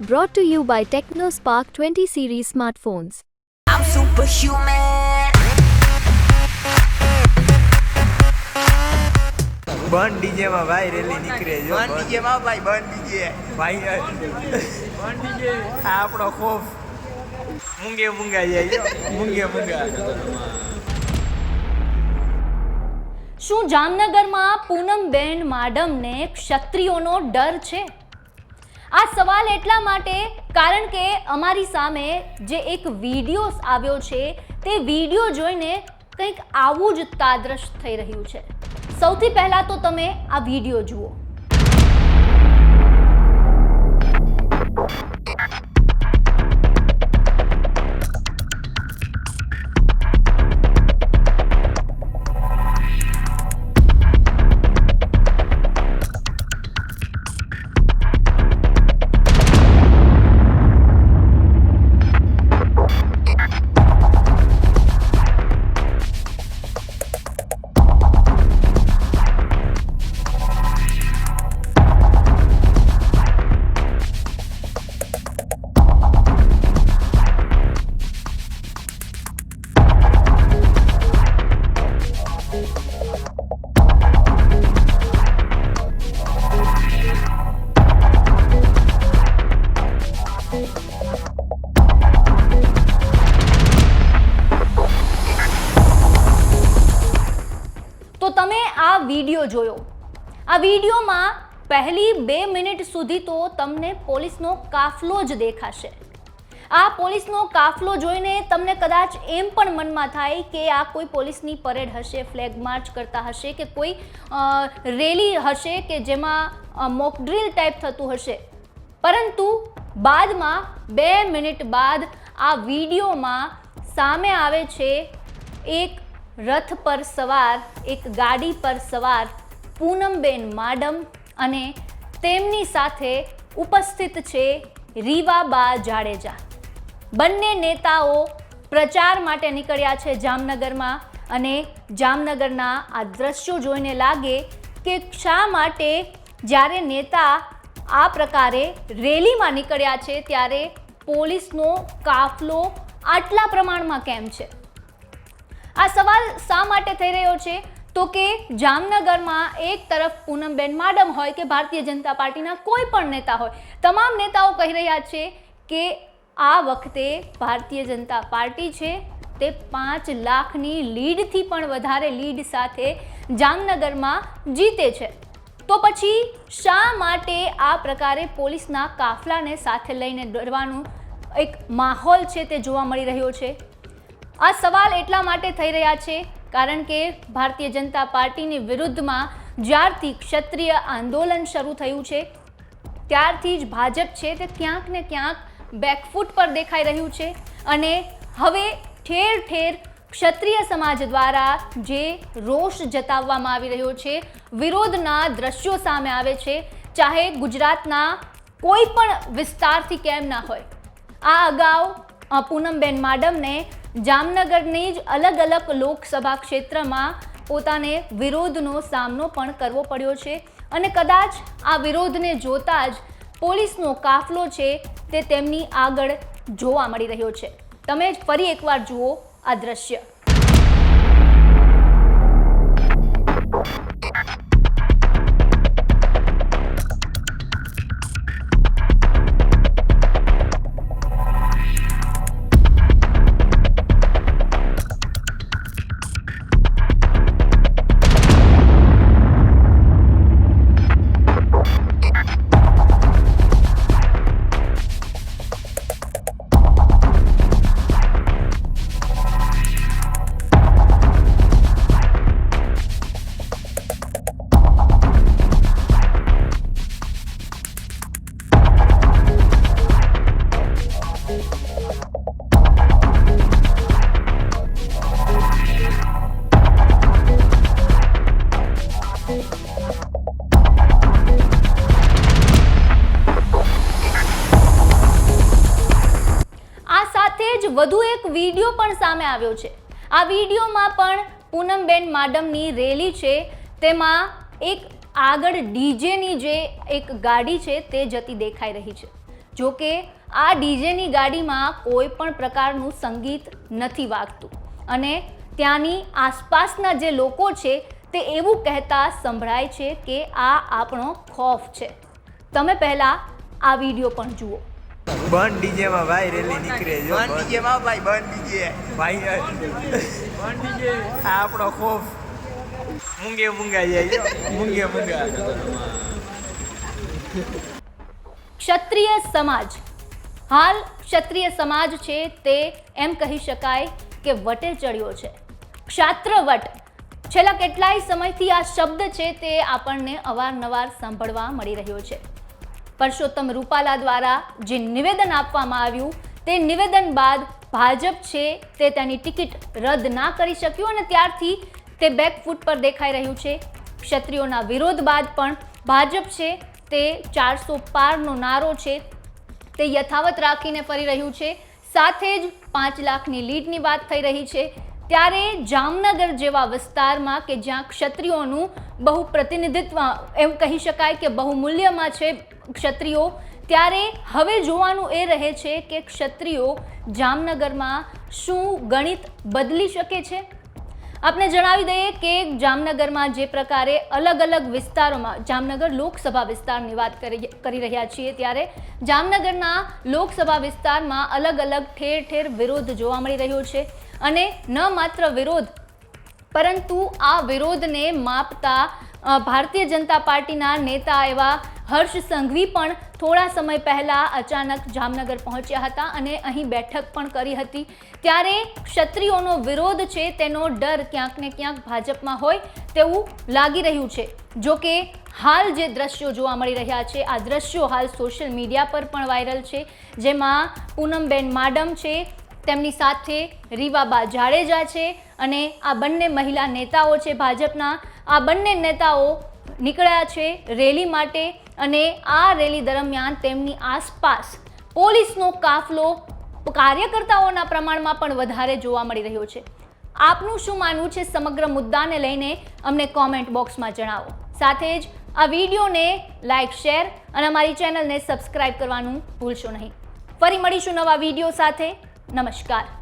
Brought to you by TechnoSpark 20 series smartphones. I'm superhuman. બન DJ માં ભાઈ rally નીકળે જો બન ડીજે માં ભાઈ બન ડીજે ભાઈ બન ડીજે આ આપણો ખોફ. મૂંગે મૂંગા જાય મૂંગે મૂંગા. શું જામનગરમાં પૂનમબેન માડમને ક્ષત્રિયોનો ડર છે? આ સવાલ એટલા માટે, કારણ કે અમારી સામે જે એક વીડિયો આવ્યો છે, તે વીડિયો જોઈને કંઈક આવું જ તાદ્રશ થઈ રહ્યું છે. સૌથી પહેલાં તો તમે આ વીડિયો જુઓ. વીડિયો જોયો. આ વિડીયોમાં પહેલી બે મિનિટ સુધી તો તમને પોલીસનો કાફલો જ દેખાશે. આ પોલીસનો કાફલો જોઈને તમને કદાચ એમ પણ મનમાં થાય કે આ કોઈ પોલીસની પરેડ હશે, ફ્લેગ માર્ચ કરતા હશે કે કોઈ રેલી હશે કે જેમાં મોકડ્રીલ ટાઈપ થતું હશે. પરંતુ બાદમાં બે મિનિટ બાદ આ વિડીયોમાં સામે આવે છે એક રથ પર સવાર, એક ગાડી પર સવાર પૂનમબેન માડમ અને તેમની સાથે ઉપસ્થિત છે રીવાબા જાડેજા. બંને નેતાઓ પ્રચાર માટે નીકળ્યા છે જામનગરમાં અને જામનગરના આ દ્રશ્યો જોઈને લાગે કે શા માટે જ્યારે નેતા આ પ્રકારે રેલીમાં નીકળ્યા છે ત્યારે પોલીસનો કાફલો આટલા પ્રમાણમાં કેમ છે? આ સવાલ શા માટે થઈ રહ્યો છે? તો કે જામનગરમાં એક તરફ પૂનમબેન માડમ હોય કે ભારતીય જનતા પાર્ટીના કોઈ પણ નેતા હોય, તમામ નેતાઓ કહી રહ્યા છે કે આ વખતે ભારતીય જનતા પાર્ટી છે, તે પાંચ લાખની લીડથી પણ વધારે લીડ સાથે જામનગરમાં જીતે છે. તો પછી શા માટે આ પ્રકારે પોલીસના કાફલાને સાથે લઈને ડરવાનું એક માહોલ છે તે જોવા મળી રહ્યો છે? આ સવાલ એટલા માટે થઈ રહ્યા છે કારણ કે ભારતીય જનતા પાર્ટીની વિરુદ્ધમાં જ્યારથી ક્ષત્રિય આંદોલન શરૂ થયું છે, ત્યારથી જ ભાજપ છે તે ક્યાંક ને ક્યાંક બેકફૂટ પર દેખાઈ રહ્યું છે અને હવે ઠેર ઠેર ક્ષત્રિય સમાજ દ્વારા જે રોષ જતાવવામાં આવી રહ્યો છે, વિરોધના દ્રશ્યો સામે આવે છે, ચાહે ગુજરાતના કોઈ પણ વિસ્તારથી કેમ ના હોય. આ અગાઉ પૂનમબેન માડમને જામનગરની જ અલગ અલગ લોકસભા ક્ષેત્રમાં પોતાને વિરોધનો સામનો પણ કરવો પડ્યો છે. અને કદાચ આ વિરોધને જોતા જ પોલીસનો કાફલો છે તે તેમની આગળ જોવા મળી રહ્યો છે. તમે જ ફરી એકવાર જુઓ આ દ્રશ્ય. વધુ એક વીડિયો પણ સામે આવ્યો છે. આ વિડીયોમાં પણ પૂનમબેન માડમની રેલી છે. તેમાં એક આગળ ડીજેની જે એક ગાડી છે તે જતી દેખાઈ રહી છે. જોકે આ ડીજેની ગાડીમાં કોઈ પણ પ્રકારનું સંગીત નથી વાગતું. અને ત્યાંની આસપાસના જે લોકો છે તે એવું કહેતા સંભળાય છે કે આ આપણો ખોફ છે. તમે પહેલાં આ વીડિયો પણ જુઓ. બંધ ડીજેમાં ભાઈ રેલી નીકળે જો બન ડીજે માં ભાઈ બન ડીજે. ભાઈ બન ડીજે. આ આપણો ખોફ. મુંગે મુંગા જાય મુંગે મુંગા. ક્ષત્રિય સમાજ. હાલ ક્ષત્રિય સમાજ છે તે એમ કહી શકાય કે વટે ચડ્યો છે. ક્ષાત્રવટ. છેલ્લા કેટલાય સમયથી આ શબ્દ છે તે આપણને અવારનવાર સાંભળવા મળી રહ્યો છે. પરસોત્તમ રૂપાલા દ્વારા જે નિવેદન આપવામાં આવ્યું, તે નિવેદન બાદ ભાજપ છે તે તેની ટિકિટ રદ ના કરી શક્યું અને ત્યારથી તે બેકફૂટ પર દેખાઈ રહ્યું છે. ક્ષત્રિયોના વિરોધ બાદ પણ ભાજપ છે તે ચારસો પારનો નારો છે. તે યથાવત રાખીને ફરી રહ્યું છે. સાથે જ પાંચ લાખની લીડની વાત થઈ રહી છે. ત્યારે જામનગર જેવા વિસ્તારમાં કે જ્યાં ક્ષત્રિયોનું બહુ પ્રતિનિધિત્વ એમ કહી શકાય કે બહુમૂલ્યમાં છે ક્ષત્રિયો, ત્યારે હવે જોવાનું એ રહે છે કે ક્ષત્રિયો જામનગરમાં શું ગણિત બદલી શકે છે? આપને જણાવી દઈએ કે જામનગરમાં જે પ્રકારે અલગ અલગ વિસ્તારોમાં, જામનગર લોકસભા વિસ્તારની વાત કરી કરી રહ્યા છીએ ત્યારે જામનગરના લોકસભા વિસ્તારમાં અલગ અલગ ઠેર ઠેર વિરોધ જોવા મળી રહ્યો છે. અને ન માત્ર વિરોધ, પરંતુ આ વિરોધને માપતા ભારતીય જનતા પાર્ટીના નેતા એવા હર્ષ સંઘવી પણ થોડા સમય પહેલાં અચાનક જામનગર પહોંચ્યા હતા અને અહીં બેઠક પણ કરી હતી. ત્યારે ક્ષત્રિયોનો વિરોધ છે તેનો ડર ક્યાંક ને ક્યાંક ભાજપમાં હોય તેવું લાગી રહ્યું છે. જો કે હાલ જે દ્રશ્યો જોવા મળી રહ્યા છે, આ દ્રશ્યો હાલ સોશિયલ મીડિયા પર પણ વાયરલ છે. જેમાં પૂનમબેન માડમ છે તેમની સાથે રીવાબા જાડેજા છે અને આ બંને મહિલા નેતાઓ છે ભાજપના. આ બંને નેતાઓ નીકળ્યા છે રેલી માટે અને આ રેલી દરમિયાન તેમની આસપાસ પોલીસનો કાફલો કાર્યકર્તાઓના પ્રમાણમાં પણ વધારે જોવા મળી રહ્યો છે. આપનું શું માનવું છે સમગ્ર મુદ્દાને લઈને અમને કોમેન્ટ બોક્સમાં જણાવો. સાથે જ આ વિડીયોને લાઇક શેર અને અમારી ચેનલને સબસ્ક્રાઇબ કરવાનું ભૂલશો નહીં. ફરી મળીશું નવા વીડિયો સાથે. નમસ્કાર.